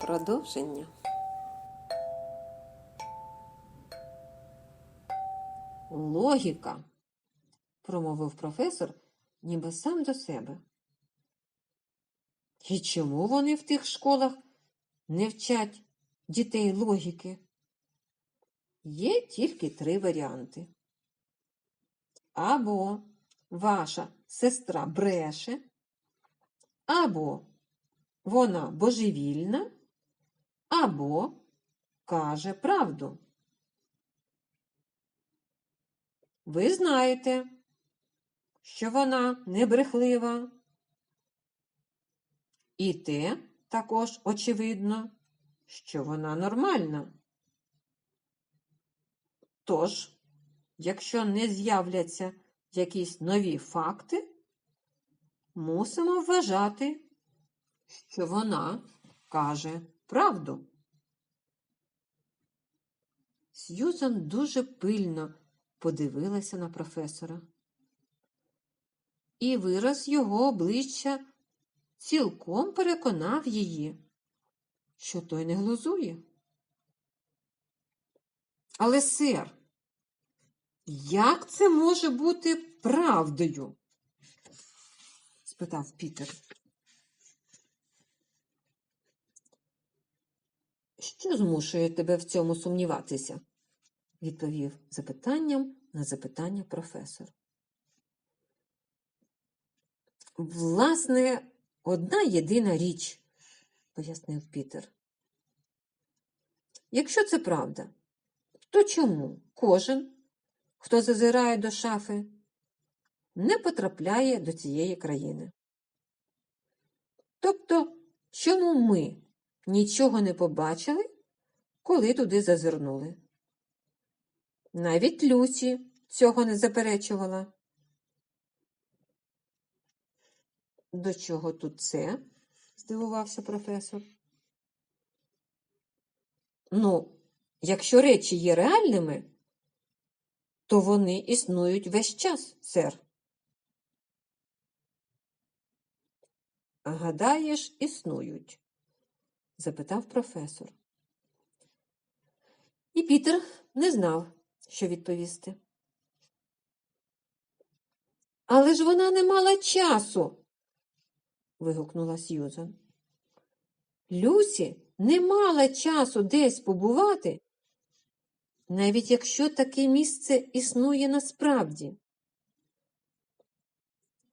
Продовження. Логіка, промовив професор, ніби сам до себе. І чому вони в тих школах не вчать дітей логіки? Є тільки три варіанти. Або ваша сестра бреше, або вона божевільна, або каже правду. Ви знаєте, що вона не брехлива. І те також очевидно, що вона нормальна. Тож, якщо не з'являться якісь нові факти, мусимо вважати, що вона каже правду. Сьюзан дуже пильно подивилася на професора. І вираз його обличчя цілком переконав її, що той не глузує. Але, сер, як це може бути правдою? спитав Пітер. Що змушує тебе в цьому сумніватися? відповів запитанням на запитання професор. Власне, одна єдина річ, пояснив Пітер. Якщо це правда, то чому кожен, хто зазирає до шафи, не потрапляє до цієї країни? Тобто, чому ми нічого не побачили, коли туди зазирнули? Навіть Люсі цього не заперечувала. До чого тут це? здивувався професор. Ну, якщо речі є реальними, то вони існують весь час, сер. Гадаєш, існують? Запитав професор. І Пітер не знав, що відповісти. Але ж вона не мала часу. вигукнула Сьюзан. Люсі не мала часу десь побувати, навіть якщо таке місце існує насправді.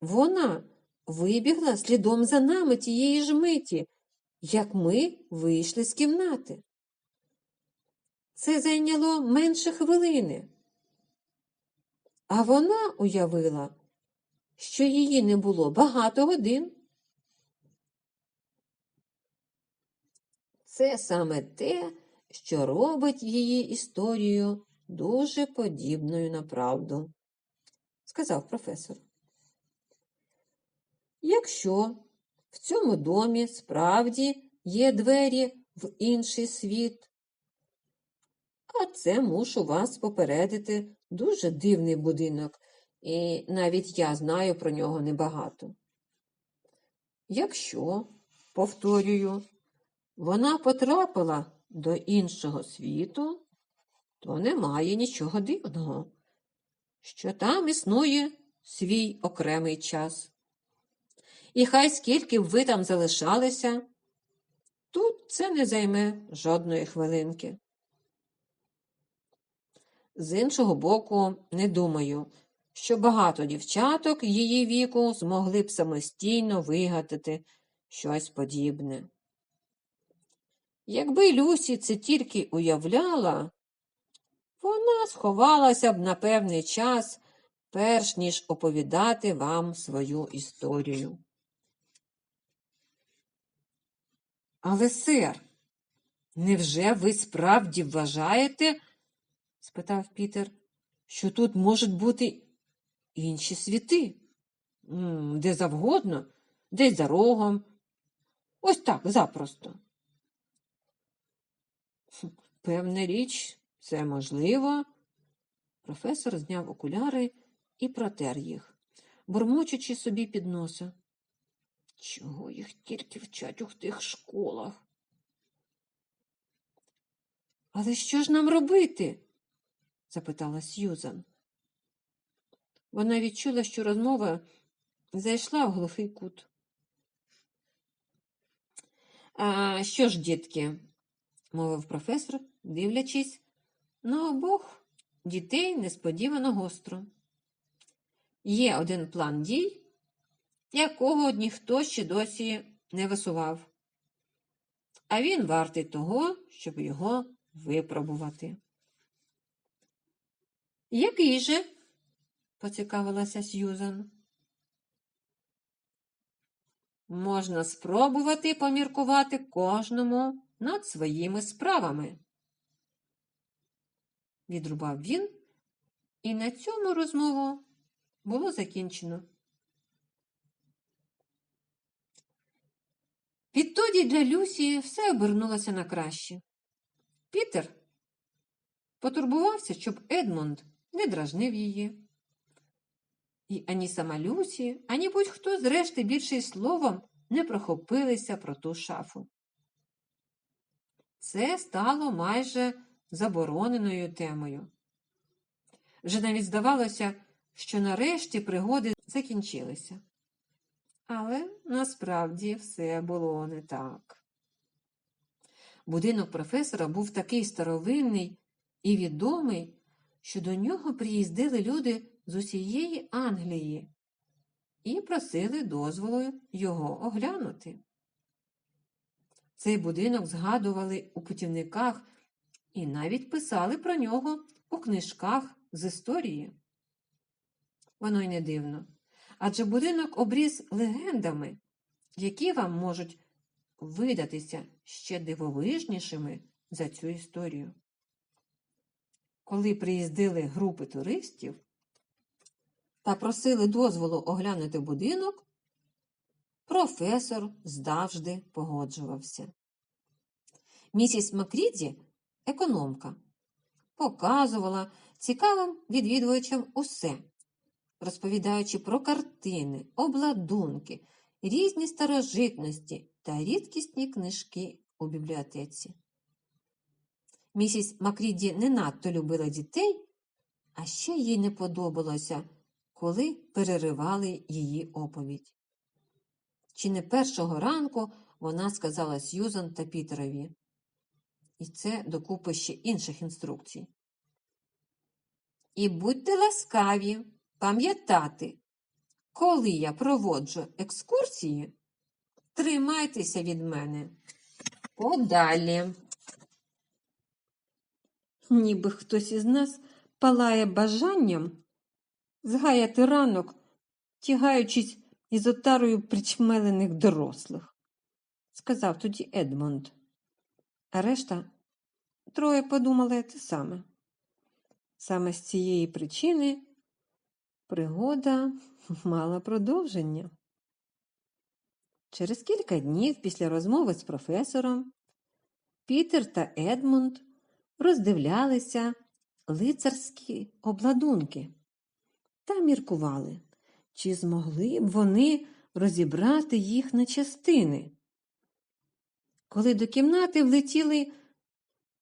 Вона вибігла слідом за нами тієї ж миті, як ми вийшли з кімнати. Це зайняло менше хвилини. А вона уявила, що її не було багато годин. Це саме те, що робить її історію дуже подібною на правду, сказав професор. Якщо в цьому домі справді є двері в інший світ, а це мушу вас попередити дуже дивний будинок, і навіть я знаю про нього небагато. Якщо, повторюю, вона потрапила до іншого світу, то немає нічого дивного, що там існує свій окремий час. І хай скільки б ви там залишалися, тут це не займе жодної хвилинки. З іншого боку, не думаю, що багато дівчаток її віку змогли б самостійно вигадати щось подібне. Якби Люсі це тільки уявляла, вона сховалася б на певний час, перш ніж оповідати вам свою історію. Але, сер, невже ви справді вважаєте, спитав Пітер, що тут можуть бути інші світи? Де завгодно, десь за рогом. Ось так запросто. Певна річ, це можливо. Професор зняв окуляри і протер їх, бурмочучи собі під носа. Чого їх тільки вчать у тих школах? Але що ж нам робити? запитала Сьюзан. Вона відчула, що розмова зайшла в глухий кут. А що ж, дітки, мовив професор, дивлячись на обох дітей несподівано гостро. Є один план дій, якого ніхто ще досі не висував, а він вартий того, щоб його випробувати. Який же? поцікавилася Сьюзан. Можна спробувати поміркувати кожному над своїми справами. Відрубав він, і на цьому розмову було закінчено. Відтоді для Люсі все обернулося на краще. Пітер потурбувався, щоб Едмонд не дражнив її. І ані сама Люсі, ані будь-хто зрешти більше словом не прохопилися про ту шафу. Це стало майже забороненою темою. Вже навіть здавалося, що нарешті пригоди закінчилися. Але насправді все було не так. Будинок професора був такий старовинний і відомий, що до нього приїздили люди з усієї Англії і просили дозволу його оглянути. Цей будинок згадували у путівниках і навіть писали про нього у книжках з історії. Воно й не дивно. Адже будинок обріз легендами, які вам можуть видатися ще дивовижнішими за цю історію. Коли приїздили групи туристів та просили дозволу оглянути будинок, професор завжди погоджувався. Місіс Макріді, економка, показувала цікавим відвідувачам усе, розповідаючи про картини, обладунки, різні старожитності та рідкісні книжки у бібліотеці. Місіс Макріді не надто любила дітей, а ще їй не подобалося, коли переривали її оповідь. Чи не першого ранку вона сказала Сьюзан та Пітерові, і це докупи ще інших інструкцій. І будьте ласкаві пам'ятати, коли я проводжу екскурсії, тримайтеся від мене подалі. Ніби хтось із нас палає бажанням згаяти ранок, тягаючись із отарою причмелених дорослих, сказав тоді Едмонд. А решта троє подумали те саме. Саме з цієї причини пригода мала продовження. Через кілька днів після розмови з професором Пітер та Едмунд роздивлялися лицарські обладунки та міркували, чи змогли б вони розібрати їх на частини. Коли до кімнати влетіли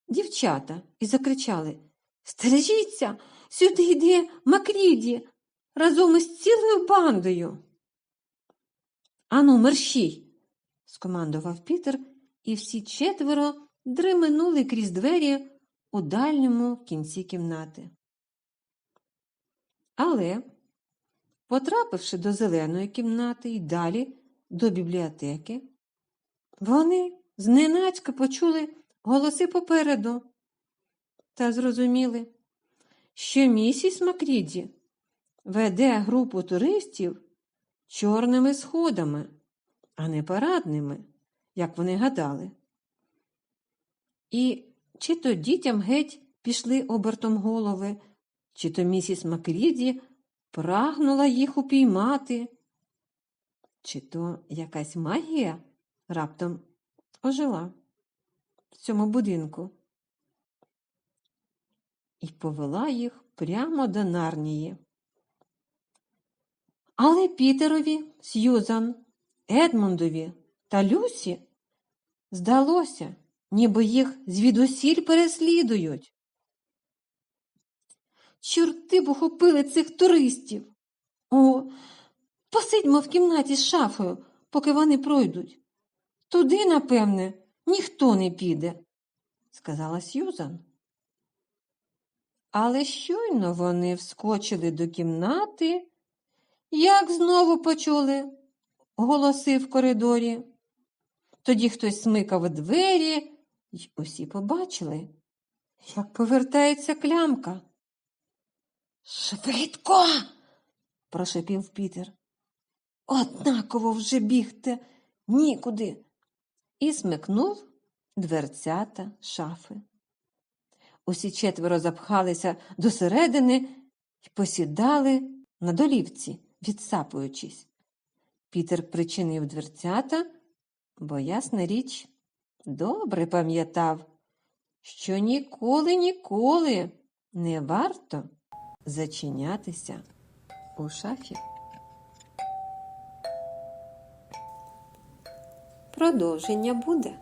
дівчата і закричали Стережіться, сюди йде Макріді разом із цілою бандою. Ану, мерщій, скомандував Пітер, і всі четверо дременули крізь двері у дальньому кінці кімнати. Але, потрапивши до зеленої кімнати і далі до бібліотеки, вони зненацька почули голоси попереду та зрозуміли, що місіс Макріді веде групу туристів чорними сходами, а не парадними, як вони гадали. І чи то дітям геть пішли обертом голови, чи то місіс Макріді прагнула їх упіймати, чи то якась магія раптом ожила в цьому будинку і повела їх прямо до Нарнії. Але Пітерові, Сьюзан, Едмундові та Люсі здалося, ніби їх звідусіль переслідують. Чорти б ухопили цих туристів. О, посидьмо в кімнаті з шафою, поки вони пройдуть. Туди, напевне, ніхто не піде, сказала Сьюзан. Але щойно вони вскочили до кімнати, як знову почули голоси в коридорі. Тоді хтось смикав двері, й усі побачили, як повертається клямка. Швидко. прошепів Пітер. Однаково вже бігти нікуди. І смикнув дверцята шафи. Усі четверо запхалися досередини і посідали на долівці, відсапуючись. Пітер причинив дверцята, бо, ясна річ, добре пам'ятав, що ніколи, ніколи не варто зачинятися у шафі. Продовження буде.